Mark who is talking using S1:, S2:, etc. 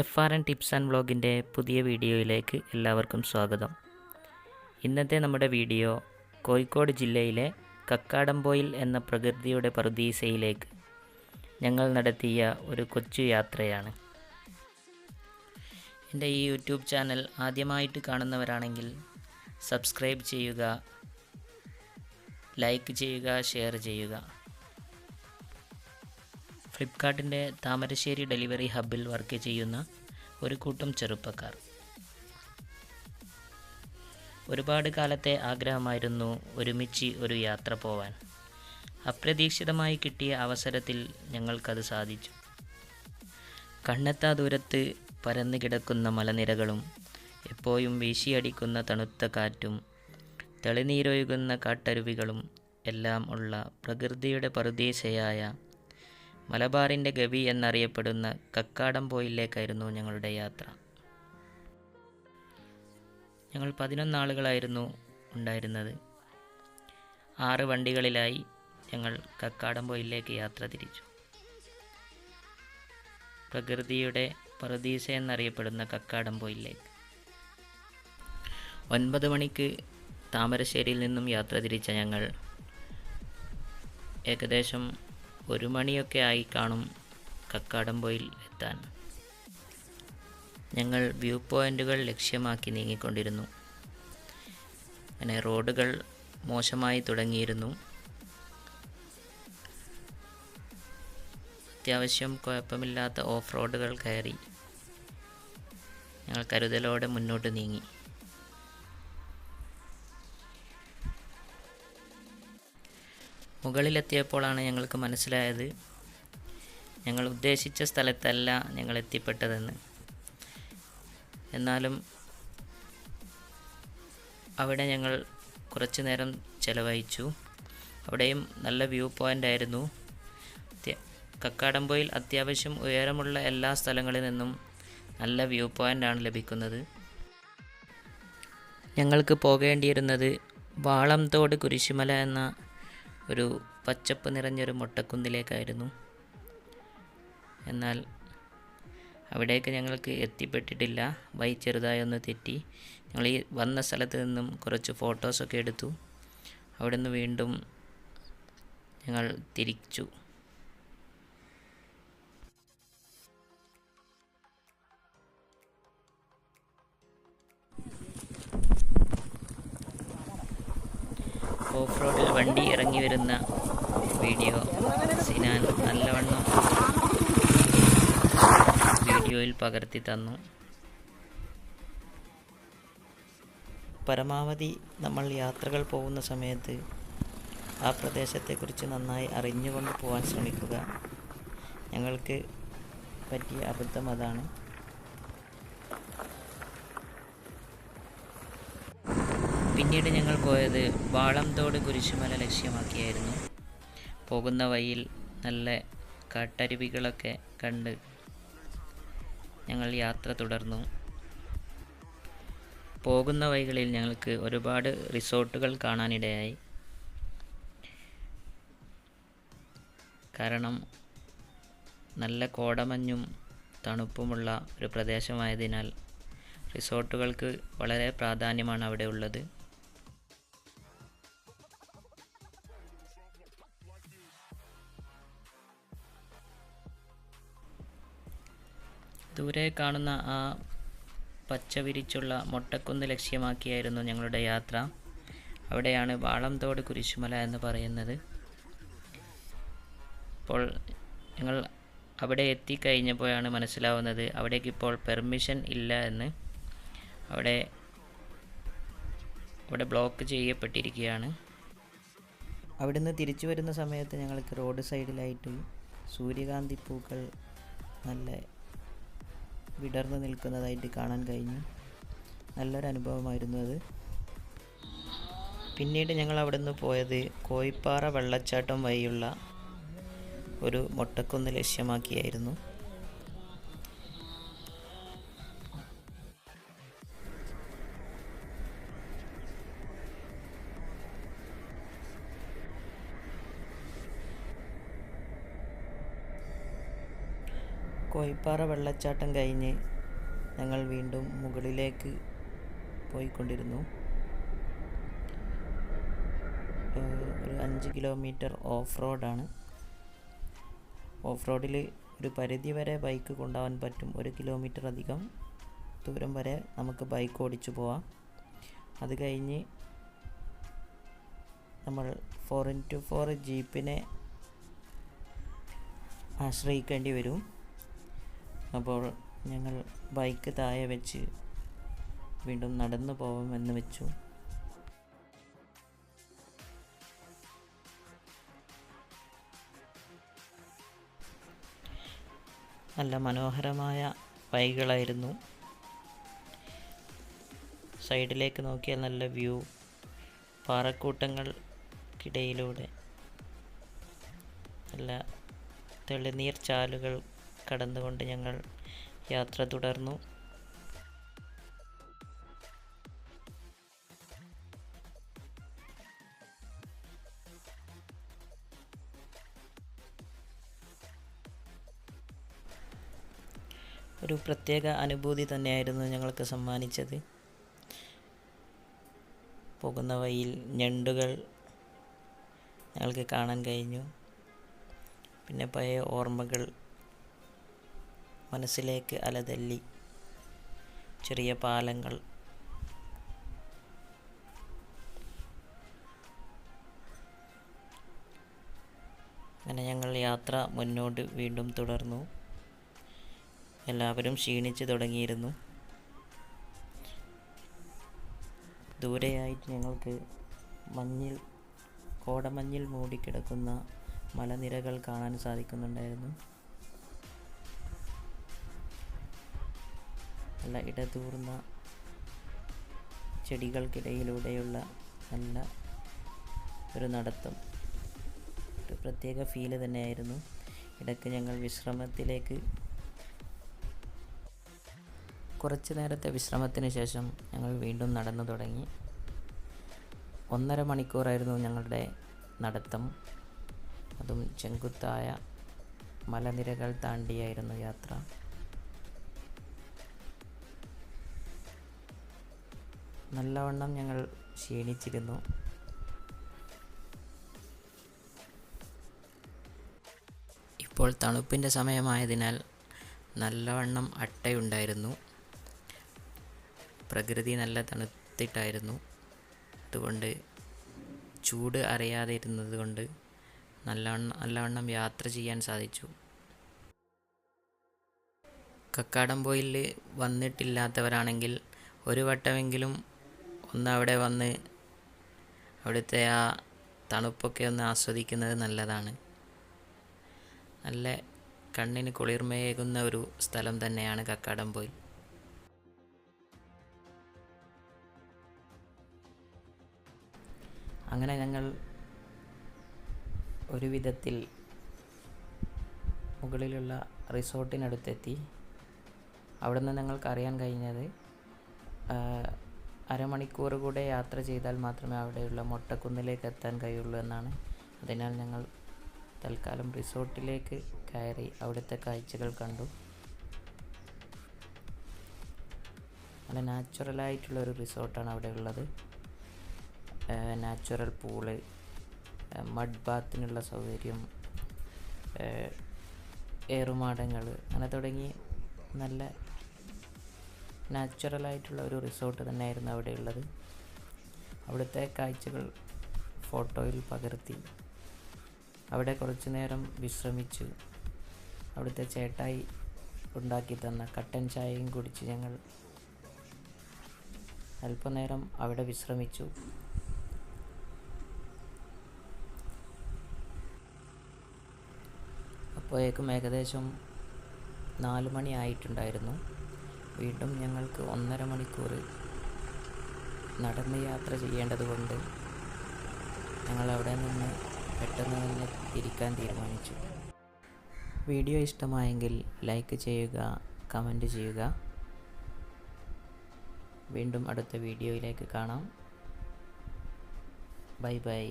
S1: F R N tips and വ്ളോഗിന്റെ പുതിയ വീഡിയോയിലേക്ക് എല്ലാവർക്കും സ്വാഗതം. ഇന്നത്തെ നമ്മുടെ വീഡിയോ കോഴിക്കോട് ജില്ലയിലെ കക്കാടംപോയിൽ എന്ന പ്രകൃതിയുടെ പ്രതീസയിലേക്ക് ഞങ്ങൾ നടത്തിയ ഒരു കൊച്ചു യാത്രയാണ്. എന്റെ ഈ യൂട്യൂബ് ചാനൽ ആദ്യമായിട്ട് കാണുന്നവരാണെങ്കിൽ സബ്സ്ക്രൈബ് ചെയ്യുക ലൈക്ക് ചെയ്യുക ഷെയർ ചെയ്യുക. ഫ്ലിപ്കാർട്ടിന്റെ താമരശ്ശേരി ഡെലിവറി ഹബിൽ വർക്ക് ചെയ്യുന്ന ഒരു കൂട്ടം ചെറുപ്പക്കാർ. ഒരുപാട് കാലത്തെ ആഗ്രഹമായിരുന്നു ഒരുമിച്ച് ഒരു യാത്ര പോവാൻ. അപ്രതീക്ഷിതമായി കിട്ടിയ അവസരത്തിൽ ഞങ്ങൾക്കത് സാധിച്ചു. കണ്ണെത്താ ദൂരത്ത് പരന്നു കിടക്കുന്ന മലനിരകളും എപ്പോഴും വീശിയടിക്കുന്ന തണുത്ത കാറ്റും തെളിനീരൊഴുകുന്ന കാട്ടരുവികളും എല്ലാം ഉള്ള പ്രകൃതിയുടെ പറുദീസയായ മലബാറിന്റെ ഗവി എന്നറിയപ്പെടുന്ന കക്കാടംപോയിലേക്കായിരുന്നു ഞങ്ങളുടെ യാത്ര. ഞങ്ങൾ പതിനൊന്നാളുകളായിരുന്നു ഉണ്ടായിരുന്നത്. ആറ് വണ്ടികളിലായി ഞങ്ങൾ കക്കാടംപോയിലേക്ക് യാത്ര തിരിച്ചു. പ്രകൃതിയുടെ പ്രതീസ എന്നറിയപ്പെടുന്ന കക്കാടംപോയിലേക്ക്. ഒൻപത് മണിക്ക് താമരശ്ശേരിയിൽ നിന്നും യാത്ര തിരിച്ച ഞങ്ങൾ ഏകദേശം ഒരു മണിയൊക്കെ ആയി കാണും കക്കാടംപോയിൽ എത്താൻ. ഞങ്ങൾ വ്യൂ പോയിന്റുകൾ ലക്ഷ്യമാക്കി നീങ്ങിക്കൊണ്ടിരുന്നു. അങ്ങനെ റോഡുകൾ മോശമായി തുടങ്ങിയിരുന്നു. അത്യാവശ്യം കുഴപ്പമില്ലാത്ത ഓഫ് റോഡുകൾ കയറി ഞങ്ങൾ കരുതലോടെ മുന്നോട്ട് നീങ്ങി. മുകളിലെത്തിയപ്പോഴാണ് ഞങ്ങൾക്ക് മനസ്സിലായത്. ഞങ്ങൾ ഉദ്ദേശിച്ച സ്ഥലത്തല്ല ഞങ്ങൾ എത്തിപ്പെട്ടതെന്ന്. എന്നാലും അവിടെ ഞങ്ങൾ കുറച്ചു നേരം ചിലവഴിച്ചു. അവിടെയും നല്ല വ്യൂ പോയിന്റ് ആയിരുന്നു. കക്കാടംപൊയിൽ അത്യാവശ്യം ഉയരമുള്ള എല്ലാ സ്ഥലങ്ങളിൽ നിന്നും നല്ല വ്യൂ പോയിന്റാണ് ലഭിക്കുന്നത്. ഞങ്ങൾക്ക് പോകേണ്ടിയിരുന്നത് വാളംതോട് കുരിശുമല എന്ന ഒരു പച്ചപ്പ് നിറഞ്ഞൊരു മൊട്ടക്കുന്നിലേക്കായിരുന്നു. എന്നാൽ അവിടേക്ക് ഞങ്ങൾക്ക് എത്തിപ്പെട്ടിട്ടില്ല. വൈ ചെറുതായൊന്ന് തെറ്റി. ഞങ്ങൾ ഈ വന്ന സ്ഥലത്ത് നിന്നും കുറച്ച് ഫോട്ടോസൊക്കെ എടുത്തു. അവിടെ നിന്ന് വീണ്ടും ഞങ്ങൾ തിരിച്ചു. ഓഫ് റോഡിൽ വണ്ടി ഇറങ്ങി വരുന്ന വീഡിയോ. സിനാൻ നല്ലവണ്ണം വീഡിയോയിൽ പകർത്തി തന്നു. പരമാവധി നമ്മൾ യാത്രകൾ പോകുന്ന സമയത്ത് ആ പ്രദേശത്തെക്കുറിച്ച് നന്നായി അറിഞ്ഞുകൊണ്ട് പോകാൻ ശ്രമിക്കുക. ഞങ്ങൾക്ക് പറ്റിയ അബദ്ധം അതാണ്. പിന്നീട് ഞങ്ങൾ പോയത് വാളംതോട് കുരിശുമല ലക്ഷ്യമാക്കിയായിരുന്നു. പോകുന്ന വഴിയിൽ നല്ല കാട്ടരുവികളൊക്കെ കണ്ട് ഞങ്ങൾ യാത്ര തുടർന്നു. പോകുന്ന വഴികളിൽ ഞങ്ങൾക്ക് ഒരുപാട് റിസോർട്ടുകൾ കാണാനിടയായി. കാരണം നല്ല കോടമഞ്ഞും തണുപ്പുമുള്ള ഒരു പ്രദേശമായതിനാൽ റിസോർട്ടുകൾക്ക് വളരെ പ്രാധാന്യമാണ് അവിടെ ഉള്ളത്. ദൂരെ കാണുന്ന ആ പച്ച വിരിച്ചുള്ള മൊട്ടക്കുന്ന് ലക്ഷ്യമാക്കിയായിരുന്നു ഞങ്ങളുടെ യാത്ര. അവിടെയാണ് വാളംതോട് കുരിശുമല എന്ന് പറയുന്നത്. അപ്പോൾ ഞങ്ങൾ അവിടെ എത്തിക്കഴിഞ്ഞപ്പോഴാണ് മനസ്സിലാവുന്നത് അവിടേക്ക് ഇപ്പോൾ പെർമിഷൻ ഇല്ല എന്ന്. അവിടെ അവിടെ ബ്ലോക്ക് ചെയ്യപ്പെട്ടിരിക്കുകയാണ്. അവിടുന്ന് തിരിച്ചു വരുന്ന സമയത്ത് ഞങ്ങൾക്ക് റോഡ് സൈഡിലായിട്ട് സൂര്യകാന്തി പൂക്കൾ നല്ല വിടർന്നു നിൽക്കുന്നതായിട്ട് കാണാൻ കഴിഞ്ഞു. നല്ലൊരു അനുഭവമായിരുന്നു അത്. പിന്നീട് ഞങ്ങൾ അവിടെ നിന്ന് പോയത് കോയിപ്പാറ വെള്ളച്ചാട്ടം വഴിയുള്ള ഒരു മൊട്ടക്കുന്ന് ലക്ഷ്യമാക്കിയായിരുന്നു. കോയിപ്പാറ വെള്ളച്ചാട്ടം കഴിഞ്ഞ് ഞങ്ങൾ വീണ്ടും മുകളിലേക്ക് പോയിക്കൊണ്ടിരുന്നു. ഒരു അഞ്ച് കിലോമീറ്റർ ഓഫ് റോഡാണ് ഓഫ് റോഡിൽ ഒരു പരിധി വരെ ബൈക്ക് കൊണ്ടുപോകാൻ പറ്റും. ഒരു കിലോമീറ്റർ അധികം ദൂരം വരെ നമുക്ക് ബൈക്ക് ഓടിച്ചു പോവാം. അത് കഴിഞ്ഞ് നമ്മൾ ഫോർ ഇന്റു ഫോർ ജീപ്പിനെ ആശ്രയിക്കേണ്ടി വരും. അപ്പോൾ ഞങ്ങൾ ബൈക്ക് താഴെ വെച്ച് വീണ്ടും നടന്നു പോകാമെന്ന് വെച്ചു. നല്ല മനോഹരമായ വഴികളായിരുന്നു. സൈഡിലേക്ക് നോക്കിയാൽ നല്ല വ്യൂ പാറക്കൂട്ടങ്ങൾക്കിടയിലൂടെ നല്ല തെളിനീർ ചാലുകൾ കടന്നുകൊണ്ട് ഞങ്ങൾ യാത്ര തുടർന്നു. ഒരു പ്രത്യേക അനുഭൂതി തന്നെയായിരുന്നു ഞങ്ങൾക്ക് സമ്മാനിച്ചത്. പോകുന്ന വഴിയിൽ ഞണ്ടുകൾ ഞങ്ങൾക്ക് കാണാൻ കഴിഞ്ഞു. പിന്നെ പഴയ ഓർമ്മകൾ മനസ്സിലേക്ക് അലതല്ലി. ചെറിയ പാലങ്ങൾ. അങ്ങനെ ഞങ്ങൾ യാത്ര മുന്നോട്ട് വീണ്ടും തുടർന്നു. എല്ലാവരും ക്ഷീണിച്ച് തുടങ്ങിയിരുന്നു. ദൂരെയായിട്ട് ഞങ്ങൾക്ക് മഞ്ഞിൽ കോടമഞ്ഞിൽ മൂടിക്കിടക്കുന്ന മലനിരകൾ കാണാൻ സാധിക്കുന്നുണ്ടായിരുന്നു. നല്ല ഇടതൂർന്ന ചെടികൾക്കിടയിലൂടെയുള്ള നല്ല ഒരു നടത്തം. ഒരു പ്രത്യേക ഫീൽ തന്നെയായിരുന്നു. ഇടയ്ക്ക് ഞങ്ങൾ വിശ്രമത്തിലേക്ക് കുറച്ച് നേരത്തെ വിശ്രമത്തിന് ശേഷം ഞങ്ങൾ വീണ്ടും നടന്നു തുടങ്ങി. ഒന്നര മണിക്കൂറായിരുന്നു ഞങ്ങളുടെ നടത്തം. അതും ചെങ്കുത്തായ മലനിരകൾ താണ്ടിയായിരുന്നു യാത്ര. നല്ലവണ്ണം ഞങ്ങൾ ക്ഷീണിച്ചിരുന്നു. ഇപ്പോൾ തണുപ്പിന്റെ സമയമായതിനാൽ നല്ലവണ്ണം അട്ടയുണ്ടായിരുന്നു. പ്രകൃതി നല്ല തണുത്തിട്ടായിരുന്നു. അതുകൊണ്ട് ചൂട് അറിയാതെ ഇരുന്നത് കൊണ്ട് നല്ലവണ്ണം നല്ലവണ്ണം യാത്ര ചെയ്യാൻ സാധിച്ചു. കക്കാടംപോയിൽ വന്നിട്ടില്ലാത്തവരാണെങ്കിൽ ഒരു വട്ടമെങ്കിലും ഒന്ന് അവിടെ വന്ന് അവിടുത്തെ ആ തണുപ്പൊക്കെ ഒന്ന് ആസ്വദിക്കുന്നത് നല്ലതാണ്. നല്ല കണ്ണിന് കുളിർമയേകുന്ന ഒരു സ്ഥലം തന്നെയാണ് കക്കാടംപോയിൽ അങ്ങനെ ഞങ്ങൾ ഒരു വിധത്തിൽ മുകളിലുള്ള റിസോർട്ടിനടുത്തെത്തി. അവിടെ നിന്ന് ഞങ്ങൾക്ക് കഴിഞ്ഞത് അരമണിക്കൂർ കൂടെ യാത്ര ചെയ്താൽ മാത്രമേ അവിടെയുള്ള മൊട്ടക്കുന്നിലേക്ക് എത്താൻ കഴിയുള്ളൂ എന്നാണ്. അതിനാൽ ഞങ്ങൾ തൽക്കാലം റിസോർട്ടിലേക്ക് കയറി അവിടുത്തെ കാഴ്ചകൾ കണ്ടു. നല്ല നാച്ചുറലായിട്ടുള്ള ഒരു റിസോർട്ടാണ് അവിടെ ഉള്ളത്. നാച്ചുറൽ പൂൾ മഡ് ബാത്തിനുള്ള സൗകര്യം ഏറുമാടങ്ങൾ അങ്ങനെ തുടങ്ങി നല്ല നാച്ചുറലായിട്ടുള്ള ഒരു റിസോർട്ട് തന്നെയായിരുന്നു അവിടെ ഉള്ളത്. അവിടുത്തെ കാഴ്ചകൾ ഫോട്ടോയിൽ പകർത്തി. അവിടെ കുറച്ചു നേരം വിശ്രമിച്ചു. അവിടുത്തെ ചേട്ടായി ഉണ്ടാക്കി തന്ന കട്ടൻ ചായയും കുടിച്ച് ഞങ്ങൾ അല്പനേരം അവിടെ വിശ്രമിച്ചു. അപ്പോഴേക്കും ഏകദേശം നാല് മണി ആയിട്ടുണ്ടായിരുന്നു. വീണ്ടും ഞങ്ങൾക്ക് ഒന്നര മണിക്കൂർ നടന്ന് യാത്ര ചെയ്യേണ്ടതുകൊണ്ട് ഞങ്ങൾ അവിടെ നിന്ന് പെട്ടെന്ന് തന്നെ തിരിക്കാൻ തീരുമാനിച്ചു. വീഡിയോ ഇഷ്ടമായെങ്കിൽ ലൈക്ക് ചെയ്യുക കമന്റ് ചെയ്യുക. വീണ്ടും അടുത്ത വീഡിയോയിലേക്ക് കാണാം. Bye bye.